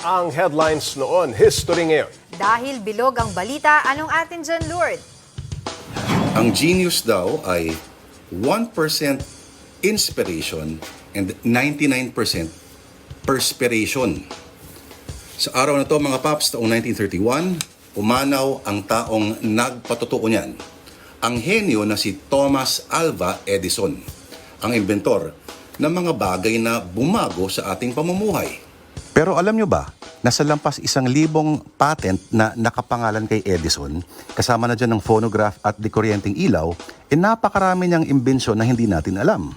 ang headlines noon, history ngayon. Dahil bilog ang balita, anong atin dyan, Lord? Ang genius daw ay 1% inspiration and 99% perspiration. Sa araw na to mga paps, taong 1931, umanaw ang taong nagpatotoo niyan. Ang henyo na si Thomas Alva Edison, ang inventor ng mga bagay na bumago sa ating pamumuhay. Pero alam nyo ba, nasa lampas isang libong patent na nakapangalan kay Edison, kasama na dyan ng phonograph at di kuryenteng ilaw, e napakarami niyang imbensyon na hindi natin alam.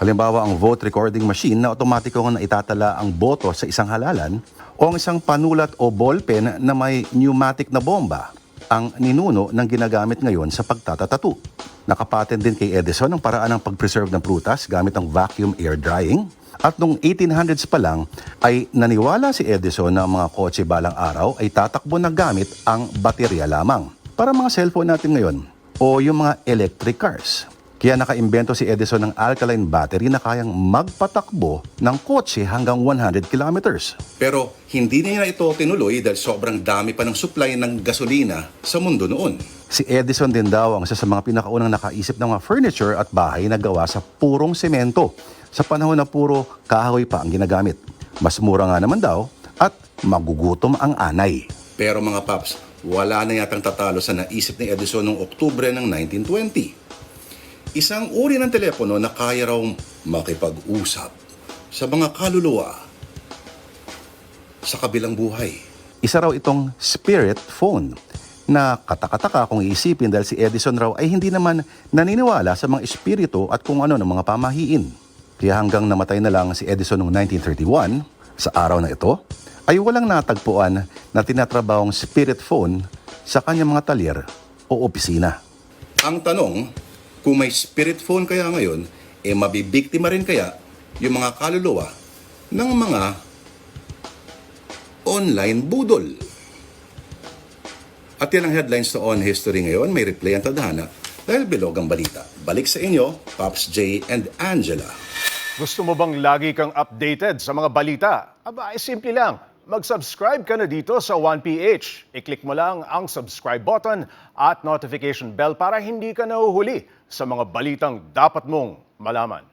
Halimbawa ang vote recording machine na otomatikong na itatala ang boto sa isang halalan o ang isang panulat o ballpen na may pneumatic na bomba ang ninuno ng ginagamit ngayon sa pagtatatatu. Nakapatent din kay Edison ang paraan ng pag-preserve ng prutas gamit ang vacuum air drying. At noong 1800s pa lang ay naniwala si Edison na ang mga kotse balang araw ay tatakbo na gamit ang baterya lamang. Para mga cellphone natin ngayon o yung mga electric cars. Kaya nakaimbento si Edison ng alkaline battery na kayang magpatakbo ng kotse hanggang 100 kilometers. Pero hindi niya ito tinuloy dahil sobrang dami pa ng supply ng gasolina sa mundo noon. Si Edison din daw ang isa sa mga pinakaunang nakaisip ng mga furniture at bahay na gawa sa purong semento sa panahon na puro kahoy pa ang ginagamit. Mas mura nga naman daw at magugutom ang anay. Pero mga paps, wala na yatang tatalo sa naisip ni Edison noong Oktubre ng 1920. Isang uri ng telepono na kaya raw makipag-usap sa mga kaluluwa sa kabilang buhay. Isa raw itong spirit phone na katakataka kung iisipin dahil si Edison raw ay hindi naman naniniwala sa mga espiritu at kung ano ng mga pamahiin. Kaya hanggang namatay na lang si Edison noong 1931, sa araw na ito, ay walang natagpuan na tinatrabahong spirit phone sa kanyang mga talyer o opisina. Ang tanong, kung may spirit phone kaya ngayon, eh mabibiktima rin kaya yung mga kaluluwa ng mga online budol. At yan ang headlines sa On History ngayon. May replay ang tadhana dahil bilog ang balita. Balik sa inyo, Pops J and Angela. Gusto mo bang lagi kang updated sa mga balita? Aba, ay simple lang. Mag-subscribe ka na dito sa 1PH. I-click mo lang ang subscribe button at notification bell para hindi ka nahuhuli sa mga balitang dapat mong malaman.